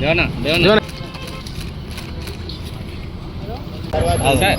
దేవనా దేవనా sir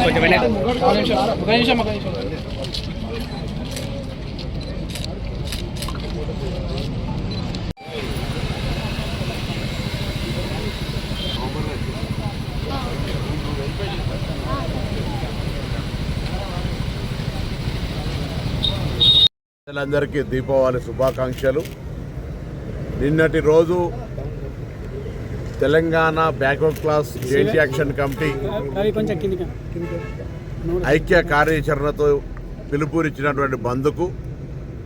ఒక నిమిషం ఒక నిమిషం ప్రజలందరికీ దీపావళి శుభాకాంక్షలు. నిన్నటి రోజు Telangana backward class joint action committee ఐక్య కార్యాచరణతో పిలుపునిచ్చినటువంటి బంద్కు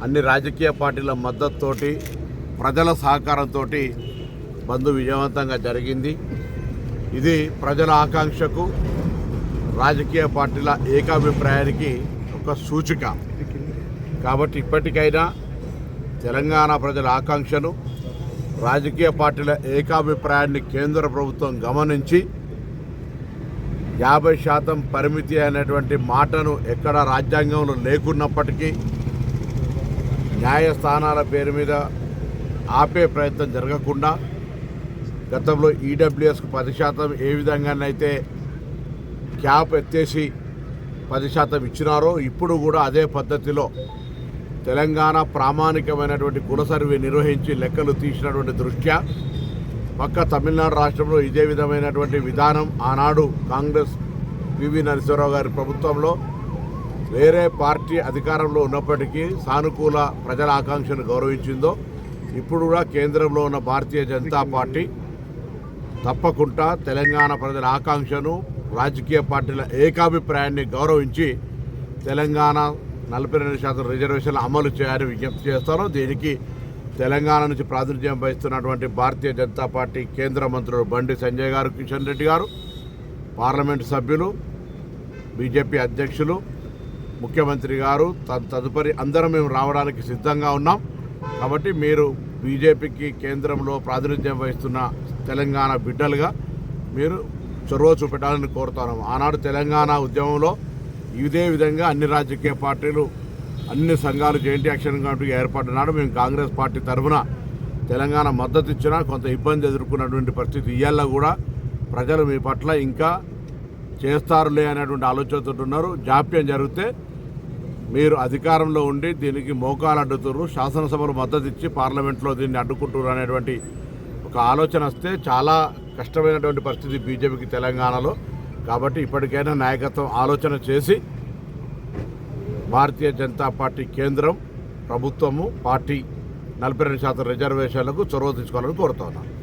అన్ని రాజకీయ పార్టీల మద్దతుతోటి ప్రజల సహకారంతో బంద్ విజయవంతంగా జరిగింది. ఇది ప్రజల ఆకాంక్షకు రాజకీయ పార్టీల ఏకాభిప్రాయానికి ఒక సూచిక. కాబట్టి ఇప్పటికైనా తెలంగాణ ప్రజల ఆకాంక్షను రాజకీయ పార్టీల ఏకాభిప్రాయాన్ని కేంద్ర ప్రభుత్వం గమనించి యాభై శాతం పరిమితి అనేటువంటి మాటను ఎక్కడ రాజ్యాంగంలో లేకున్నప్పటికీ న్యాయస్థానాల పేరు మీద ఆపే ప్రయత్నం జరగకుండా గతంలో ఈడబ్ల్యూఎస్కు పది శాతం ఏ విధంగానైతే క్యాప్ ఎత్తేసి పది శాతం ఇచ్చినారో ఇప్పుడు కూడా అదే పద్ధతిలో తెలంగాణ ప్రామాణికమైనటువంటి కుల సర్వే నిర్వహించి లెక్కలు తీసినటువంటి దృష్ట్యా పక్క తమిళనాడు రాష్ట్రంలో ఇదే విధమైనటువంటి విధానం ఆనాడు కాంగ్రెస్ పివి నరసింహరావు గారి ప్రభుత్వంలో వేరే పార్టీ అధికారంలో ఉన్నప్పటికీ సానుకూల ప్రజల ఆకాంక్షను గౌరవించిందో ఇప్పుడు కూడా కేంద్రంలో ఉన్న భారతీయ జనతా పార్టీ తప్పకుండా తెలంగాణ ప్రజల ఆకాంక్షను రాజకీయ పార్టీల ఏకాభిప్రాయాన్ని గౌరవించి తెలంగాణ నలభై రెండు శాతం రిజర్వేషన్లు అమలు చేయాలని విజ్ఞప్తి చేస్తాను. దీనికి తెలంగాణ నుంచి ప్రాతినిధ్యం వహిస్తున్నటువంటి భారతీయ జనతా పార్టీ కేంద్ర మంత్రులు బండి సంజయ్ గారు కిషన్ రెడ్డి గారు పార్లమెంటు సభ్యులు బీజేపీ అధ్యక్షులు ముఖ్యమంత్రి గారు త- తదుపరి అందరం మేము రావడానికి సిద్ధంగా ఉన్నాం. కాబట్టి మీరు బీజేపీకి కేంద్రంలో ప్రాతినిధ్యం వహిస్తున్న తెలంగాణ బిడ్డలుగా మీరు చొరవ చూపెట్టాలని కోరుతున్నాము. ఆనాడు తెలంగాణ ఉద్యమంలో ఇదే విధంగా అన్ని రాజకీయ పార్టీలు అన్ని సంఘాలు జేఎన్టీ యాక్షన్ కమిటీ ఏర్పడినాడు మేము కాంగ్రెస్ పార్టీ తరఫున తెలంగాణ మద్దతు ఇచ్చినా కొంత ఇబ్బంది ఎదుర్కొన్నటువంటి పరిస్థితి ఇవాళ కూడా ప్రజలు మీ పట్ల ఇంకా చేస్తారులే అనేటువంటి ఆలోచనతో ఉన్నారు. జాప్యం జరిగితే మీరు అధికారంలో ఉండి దీనికి మోకాలు అడ్డుతున్నారు శాసనసభలు మద్దతు ఇచ్చి పార్లమెంట్లో దీన్ని అడ్డుకుంటున్నారు అనేటువంటి ఒక ఆలోచన వస్తే చాలా కష్టమైనటువంటి పరిస్థితి బీజేపీకి తెలంగాణలో. కాబట్టి ఇప్పటికైనా నాయకత్వం ఆలోచన చేసి భారతీయ జనతా పార్టీ కేంద్రం ప్రభుత్వము పార్టీ నలభై రెండు శాతం రిజర్వేషన్లకు చొరవ తీసుకోవాలని కోరుతున్నాను